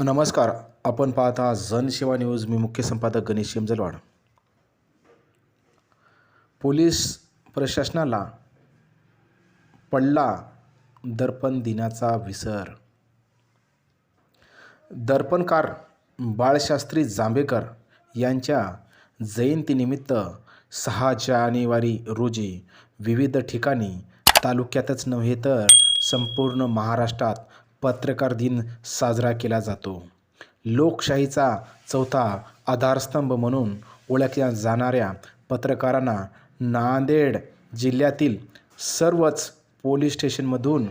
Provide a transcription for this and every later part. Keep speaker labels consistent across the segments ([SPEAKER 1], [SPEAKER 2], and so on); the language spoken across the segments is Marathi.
[SPEAKER 1] नमस्कार. आपण पाहता जनसेवा न्यूज. मी मुख्य संपादक गणेश शिमजलवाड पोलीस प्रशासनाला पडला दर्पण दिनाचा विसर. दर्पणकार बाळशास्त्री जांभेकर यांच्या जयंतीनिमित्त सहा जानेवारी रोजी विविध ठिकाणी तालुक्यातच नव्हे तर संपूर्ण महाराष्ट्रात पत्रकार दिन साजरा केला जातो. लोकशाहीचा चौथा आधारस्तंभ म्हणून ओळखल्या जाणाऱ्या पत्रकारांना नांदेड जिल्ह्यातील सर्वच पोलीस स्टेशनमधून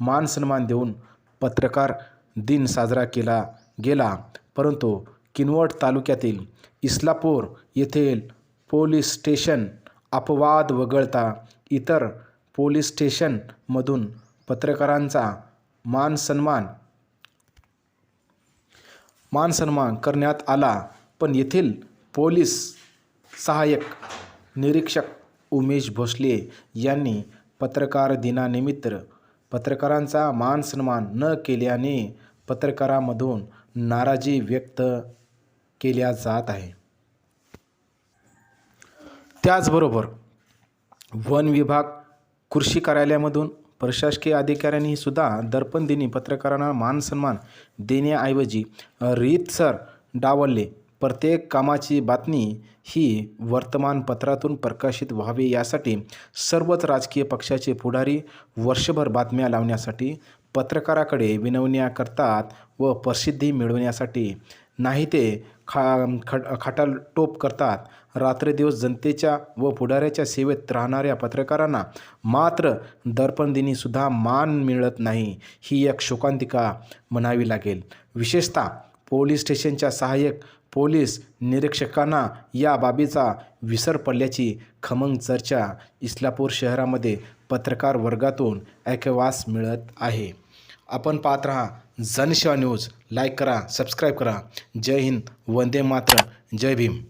[SPEAKER 1] मानसन्मान देऊन पत्रकार दिन साजरा केला गेला. परंतु किनवट तालुक्यातील इस्लापूर येथील पोलीस स्टेशन अपवाद वगळता इतर पोलीस स्टेशनमधून पत्रकारांचा मान सन्मान. मान सन्मान करण्यात आला पण येथील पोलीस सहाय्यक निरीक्षक उमेश भोसले यांनी पत्रकार दिनानिमित्त पत्रकारांचा मान सन्मान न केल्याने पत्रकारामधून नाराजी व्यक्त केल्या जात आहे. त्याचबरोबर वन विभाग कृषी कार्यालयामधून प्रशासकीय अधिकाऱ्यांनी सुद्धा दर्पण दिनी पत्रकारांना मानसन्मान देण्याऐवजी रीतसर डावलले. प्रत्येक कामाची बातमी ही वर्तमानपत्रातून प्रकाशित व्हावी यासाठी सर्वच राजकीय पक्षाचे पुढारी वर्षभर बातम्या लावण्यासाठी पत्रकाराकडे विनवण्या करतात व प्रसिद्धी मिळवण्यासाठी. नाही ते खा खट खाटाटोप करतात. रात्रदिवस जनतेच्या व पुढाऱ्याच्या सेवेत राहणाऱ्या पत्रकारांना मात्र दर्पणदिनीसुद्धा मान मिळत नाही. ही एक शोकांतिका म्हणावी लागेल. विशेषतः पोलीस स्टेशनच्या सहाय्यक पोलीस निरीक्षकांना या बाबीचा विसर पडल्याची खमंग चर्चा इस्लापूर शहरामध्ये पत्रकार वर्गातून ऐकवास मिळत आहे. आपण पाहत राहा जनसेवा न्यूज. लाईक करा सबस्क्राईब करा. जय हिंद वंदे मात्र जय भीम.